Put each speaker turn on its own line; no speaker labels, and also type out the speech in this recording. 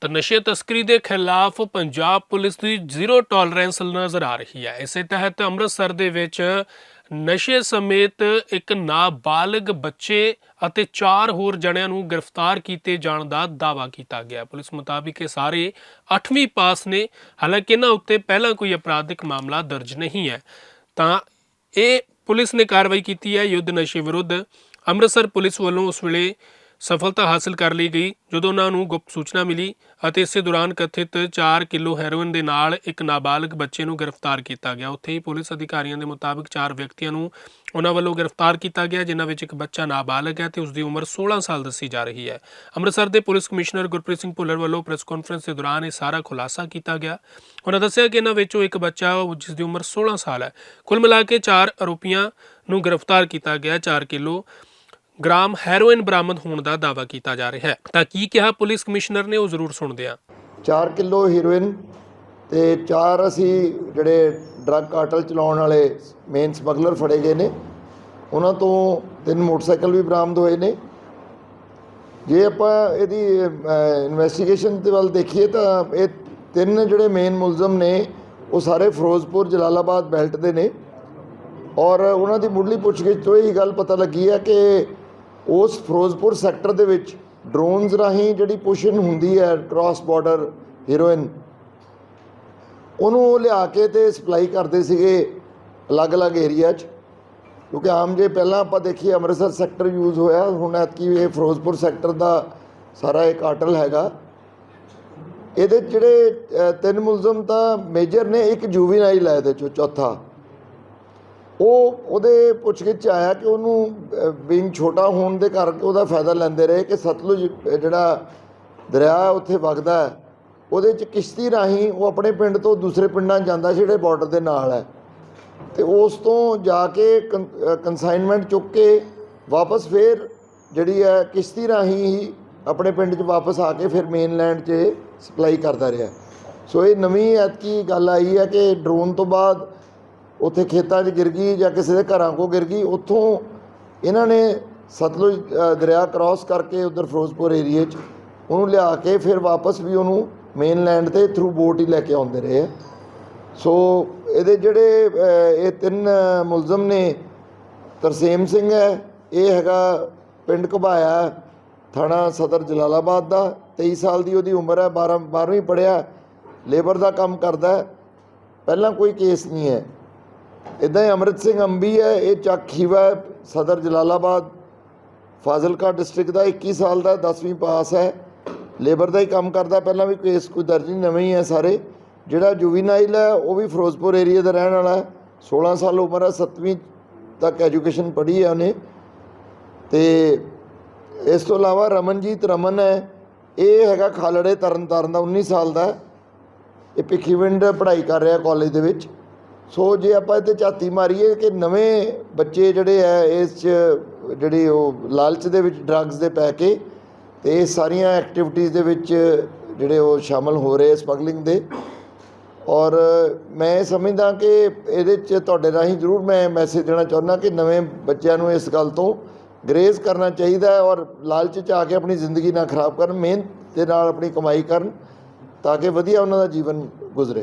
ਤਾਂ ਨਸ਼ੇ ਤਸਕਰੀ ਦੇ ਖਿਲਾਫ ਪੰਜਾਬ ਪੁਲਿਸ ਦੀ ਜ਼ੀਰੋ ਟੋਲਰੈਂਸ ਨਜ਼ਰ ਆ ਰਹੀ ਹੈ। ਇਸੇ ਤਹਿਤ ਅੰਮ੍ਰਿਤਸਰ ਦੇ ਵਿੱਚ ਨਸ਼ੇ ਸਮੇਤ ਇੱਕ ਨਾਬਾਲਗ ਬੱਚੇ ਅਤੇ ਚਾਰ ਹੋਰ ਜਣਿਆਂ ਨੂੰ ਗ੍ਰਿਫਤਾਰ ਕੀਤੇ ਜਾਣ ਦਾ ਦਾਅਵਾ ਕੀਤਾ ਗਿਆ। ਪੁਲਿਸ ਮੁਤਾਬਿਕ ਇਹ ਸਾਰੇ 8ਵੀਂ ਪਾਸ ਨੇ। ਹਾਲਾਂਕਿ ਇਹਨਾਂ ਉੱਤੇ ਪਹਿਲਾਂ ਕੋਈ ਅਪਰਾਧਿਕ ਮਾਮਲਾ ਦਰਜ ਨਹੀਂ ਹੈ। ਤਾਂ ਇਹ ਪੁਲਿਸ ਨੇ ਕਾਰਵਾਈ ਕੀਤੀ ਹੈ। ਯੁੱਧ ਨਸ਼ੇ ਵਿਰੁੱਧ ਅੰਮ੍ਰਿਤਸਰ ਪੁਲਿਸ ਵੱਲੋਂ ਉਸ ਵੇਲੇ ਸਫਲਤਾ ਹਾਸਲ ਕਰ ਲਈ ਗਈ, ਜਦੋਂ ਉਹਨਾਂ ਨੂੰ ਗੁਪਤ ਸੂਚਨਾ ਮਿਲੀ ਅਤੇ ਇਸੇ ਦੌਰਾਨ ਕਥਿਤ 4 ਕਿਲੋ ਹੈਰੋਇਨ ਦੇ ਨਾਲ ਇੱਕ ਨਾਬਾਲਗ ਬੱਚੇ ਨੂੰ ਗ੍ਰਿਫਤਾਰ ਕੀਤਾ ਗਿਆ। ਉੱਥੇ ਹੀ ਪੁਲਿਸ ਅਧਿਕਾਰੀਆਂ ਦੇ ਮੁਤਾਬਕ ਚਾਰ ਵਿਅਕਤੀਆਂ ਨੂੰ ਉਹਨਾਂ ਵੱਲੋਂ ਗ੍ਰਿਫਤਾਰ ਕੀਤਾ ਗਿਆ, ਜਿਨ੍ਹਾਂ ਵਿੱਚ ਇੱਕ ਬੱਚਾ ਨਾਬਾਲਗ ਹੈ ਤੇ ਉਸ ਦੀ ਉਮਰ 16 ਸਾਲ ਦੱਸੀ ਜਾ ਰਹੀ ਹੈ। ਅੰਮ੍ਰਿਤਸਰ ਦੇ ਪੁਲਿਸ ਕਮਿਸ਼ਨਰ ਗੁਰਪ੍ਰੀਤ ਸਿੰਘ ਭੁੱਲਰ ਵੱਲੋਂ ਪ੍ਰੈਸ ਕਾਨਫਰੰਸ ਦੇ ਦੌਰਾਨ ਇਹ ਸਾਰਾ ਖੁਲਾਸਾ ਕੀਤਾ ਗਿਆ। ਉਹਨਾਂ ਦੱਸਿਆ ਕਿ ਇਹਨਾਂ ਵਿੱਚੋਂ ਇੱਕ ਬੱਚਾ ਜਿਸ ਦੀ ਉਮਰ 16 ਸਾਲ ਹੈ। ਕੁੱਲ ਮਿਲਾ ਕੇ ਚਾਰ ਆਰੋਪੀਆਂ ਨੂੰ ਗ੍ਰਿਫਤਾਰ ਕੀਤਾ ਗਿਆ 4 ਕਿਲੋ ਗ੍ਰਾਮ ਹੈਰੋਇਨ ਬਰਾਮਦ ਹੋਣ ਦਾ ਦਾਅਵਾ ਕੀਤਾ ਜਾ ਰਿਹਾ ਹੈ। ਤਾਂ ਕੀ ਕਿਹਾ ਪੁਲਿਸ ਕਮਿਸ਼ਨਰ ਨੇ, ਉਹ ਜ਼ਰੂਰ ਸੁਣਦੇ ਹਾਂ।
4 ਕਿਲੋ ਹੀਰੋਇਨ ਤੇ ਚਾਰ ਅਸੀਂ ਜਿਹੜੇ ਡਰੱਗ ਕਾਰਟਲ ਚਲਾਉਣ ਵਾਲੇ ਮੇਨ ਸਮਗਲਰ ਫੜੇ ਗਏ ਨੇ। ਉਹਨਾਂ ਤੋਂ ਤਿੰਨ ਮੋਟਰਸਾਈਕਲ ਵੀ ਬਰਾਮਦ ਹੋਏ ਨੇ। ਜੇ ਆਪਾਂ ਇਹਦੀ ਇਨਵੈਸਟੀਗੇਸ਼ਨ ਦੇ ਵੱਲ ਦੇਖੀਏ ਤਾਂ ਇਹ ਤਿੰਨ ਜਿਹੜੇ ਮੇਨ ਮੁਲਜ਼ਮ ਨੇ, ਉਹ ਸਾਰੇ ਫਿਰੋਜ਼ਪੁਰ, ਜਲਾਲਾਬਾਦ ਬੈਲਟ ਦੇ ਨੇ। ਔਰ ਉਹਨਾਂ ਦੀ ਮੁੱਢਲੀ ਪੁੱਛਗਿੱਛ ਤੋਂ ਇਹ ਗੱਲ ਪਤਾ ਲੱਗੀ ਹੈ ਕਿ ਉਸ ਫਿਰੋਜ਼ਪੁਰ ਸੈਕਟਰ ਦੇ ਵਿੱਚ ਡਰੋਨਸ ਰਾਹੀਂ ਜਿਹੜੀ ਪੁਸ਼ਨ ਹੁੰਦੀ ਹੈ ਕ੍ਰਾਸ ਬਾਰਡਰ ਹੀਰੋਇਨ ਉਹਨੂੰ ਉਹ ਲਿਆ ਕੇ ਤੇ ਸਪਲਾਈ ਕਰਦੇ ਸੀਗੇ ਅਲੱਗ-ਅਲੱਗ ਏਰੀਆ 'ਚ। ਕਿਉਂਕਿ ਆਮ ਜੇ ਪਹਿਲਾਂ ਆਪਾਂ ਦੇਖੀਏ ਅੰਮ੍ਰਿਤਸਰ ਸੈਕਟਰ ਯੂਜ਼ ਹੋਇਆ, ਹੁਣ ਐਤਕੀ ਇਹ ਫਿਰੋਜ਼ਪੁਰ ਸੈਕਟਰ ਦਾ ਸਾਰਾ ਇੱਕ ਕਾਟਲ ਹੈਗਾ। ਇਹਦੇ 'ਚ ਜਿਹੜੇ ਤਿੰਨ ਮੁਲਜ਼ਮ ਤਾਂ ਮੇਜਰ ਨੇ, ਇੱਕ ਜੂਵੀਨਾਈਲ ਹੈ ਇਹਦੇ 'ਚੋਂ ਚੌਥਾ। ਉਹ ਉਹਦੇ ਪੁੱਛਗਿੱਛ 'ਚ ਆਇਆ ਕਿ ਉਹਨੂੰ ਬਿੰਗ ਛੋਟਾ ਹੋਣ ਦੇ ਕਰਕੇ ਉਹਦਾ ਫਾਇਦਾ ਲੈਂਦੇ ਰਹੇ ਕਿ ਸਤਲੁਜ ਜਿਹੜਾ ਦਰਿਆ ਉੱਥੇ ਵਗਦਾ ਹੈ, ਉਹਦੇ 'ਚ ਕਿਸ਼ਤੀ ਰਾਹੀਂ ਉਹ ਆਪਣੇ ਪਿੰਡ ਤੋਂ ਦੂਸਰੇ ਪਿੰਡਾਂ ਜਾਂਦਾ ਜਿਹੜੇ ਬਾਰਡਰ ਦੇ ਨਾਲ ਹੈ। ਤੇ ਉਸ ਤੋਂ ਜਾ ਕੇ ਕਨਸਾਈਨਮੈਂਟ ਚੁੱਕ ਕੇ ਵਾਪਸ ਫੇਰ ਜਿਹੜੀ ਹੈ ਕਿਸ਼ਤੀ ਰਾਹੀਂ ਹੀ ਆਪਣੇ ਪਿੰਡ 'ਚ ਵਾਪਸ ਆ ਕੇ ਫਿਰ ਮੇਨਲੈਂਡ 'ਚ ਸਪਲਾਈ ਕਰਦਾ ਰਿਹਾ। ਸੋ ਇਹ ਨਵੀਂ ਐਤਕੀ ਗੱਲ ਆਈ ਹੈ ਕਿ ਡਰੋਨ ਤੋਂ ਬਾਅਦ ਉੱਥੇ ਖੇਤਾਂ 'ਚ ਗਿਰ ਗਈ ਜਾਂ ਕਿਸੇ ਦੇ ਘਰਾਂ ਕੋ ਗਿਰ ਗਈ, ਉੱਥੋਂ ਇਹਨਾਂ ਨੇ ਸਤਲੁਜ ਦਰਿਆ ਕ੍ਰਾਸ ਕਰਕੇ ਉਧਰ ਫਿਰੋਜ਼ਪੁਰ ਏਰੀਏ 'ਚ ਉਹਨੂੰ ਲਿਆ ਕੇ ਫਿਰ ਵਾਪਸ ਵੀ ਉਹਨੂੰ ਮੇਨਲੈਂਡ ਤੇ ਥਰੂ ਬੋਟ ਹੀ ਲੈ ਕੇ ਆਉਂਦੇ ਰਹੇ ਆ। ਸੋ ਇਹਦੇ ਜਿਹੜੇ ਇਹ ਤਿੰਨ ਮੁਲਜ਼ਮ ਨੇ, ਤਰਸੇਮ ਸਿੰਘ ਹੈ, ਇਹ ਹੈਗਾ ਪਿੰਡ ਘਬਾਇਆ, ਥਾਣਾ ਸਦਰ ਜਲਾਲਾਬਾਦ ਦਾ 23 ਸਾਲ ਦੀ ਉਹਦੀ ਉਮਰ ਹੈ 12 12ਵੀਂ ਪੜਿਆ ਲੇਬਰ ਦਾ ਕੰਮ ਕਰਦਾ ਪਹਿਲਾਂ ਕੋਈ ਕੇਸ ਨਹੀਂ ਹੈ। ਇਦਾਂ ਹੀ ਅੰਮ੍ਰਿਤ ਸਿੰਘ ਅੰਬੀ ਹੈ ਇਹ ਚੱਕ ਖੀਵਾ ਹੈ, ਸਦਰ ਜਲਾਲਾਬਾਦ। ਫਾਜ਼ਿਲਕਾ ਡਿਸਟ੍ਰਿਕਟ ਦਾ 21 ਸਾਲ ਦਾ 10ਵੀਂ ਪਾਸ ਹੈ। ਲੇਬਰ ਦਾ ਹੀ ਕੰਮ ਕਰਦਾ ਪਹਿਲਾਂ ਵੀ ਕੇਸ ਕੋਈ ਦਰਜ ਨਹੀਂ ਨਵੇਂ ਹੀ ਹੈ ਸਾਰੇ। ਜਿਹੜਾ ਜੁਵੀਨਾਈਲ ਹੈ ਉਹ ਵੀ ਫਿਰੋਜ਼ਪੁਰ ਏਰੀਆ ਦਾ ਰਹਿਣ ਵਾਲਾ ਹੈ। 16 ਸਾਲ ਉਮਰ ਹੈ 7ਵੀਂ ਤੱਕ ਐਜੂਕੇਸ਼ਨ ਪੜ੍ਹੀ ਹੈ ਉਹਨੇ। ਤੇ ਇਸ ਤੋਂ ਇਲਾਵਾ ਰਮਨਜੀਤ ਰਮਨ ਹੈ ਇਹ ਹੈਗਾ ਖਾਲੜੇ ਤਰਨਤਾਰਨ ਦਾ 19 ਸਾਲ ਦਾ ਹੈ। ਇਹ ਭਿੱਖੀਵਿੰਡ ਪੜ੍ਹਾਈ ਕਰ ਰਿਹਾ ਕਾਲਜ ਦੇ ਵਿੱਚ। ਸੋ ਜੇ ਆਪਾਂ ਇੱਥੇ ਝਾਤੀ ਮਾਰੀਏ ਕਿ ਨਵੇਂ ਬੱਚੇ ਜਿਹੜੇ ਆ, ਇਸ 'ਚ ਜਿਹੜੀ ਉਹ ਲਾਲਚ ਦੇ ਵਿੱਚ ਡਰੱਗਸ ਦੇ ਪੈ ਕੇ, ਤੇ ਇਹ ਸਾਰੀਆਂ ਐਕਟੀਵਿਟੀਜ਼ ਦੇ ਵਿੱਚ ਜਿਹੜੇ ਉਹ ਸ਼ਾਮਲ ਹੋ ਰਹੇ ਸਮਗਲਿੰਗ ਦੇ। ਔਰ ਮੈਂ ਇਹ ਸਮਝਦਾ ਕਿ ਇਹਦੇ 'ਚ ਤੁਹਾਡੇ ਰਾਹੀਂ ਜ਼ਰੂਰ ਮੈਂ ਮੈਸੇਜ ਦੇਣਾ ਚਾਹੁੰਦਾ ਕਿ ਨਵੇਂ ਬੱਚਿਆਂ ਨੂੰ ਇਸ ਗੱਲ ਤੋਂ ਗਰੇਜ਼ ਕਰਨਾ ਚਾਹੀਦਾ ਹੈ ਔਰ ਲਾਲਚ 'ਚ ਆ ਕੇ ਆਪਣੀ ਜ਼ਿੰਦਗੀ ਨਾ ਖਰਾਬ ਕਰਨ, ਮਿਹਨਤ ਦੇ ਨਾਲ ਆਪਣੀ ਕਮਾਈ ਕਰਨ, ਤਾਂ ਕਿ ਵਧੀਆ ਉਹਨਾਂ ਦਾ ਜੀਵਨ ਗੁਜ਼ਰੇ।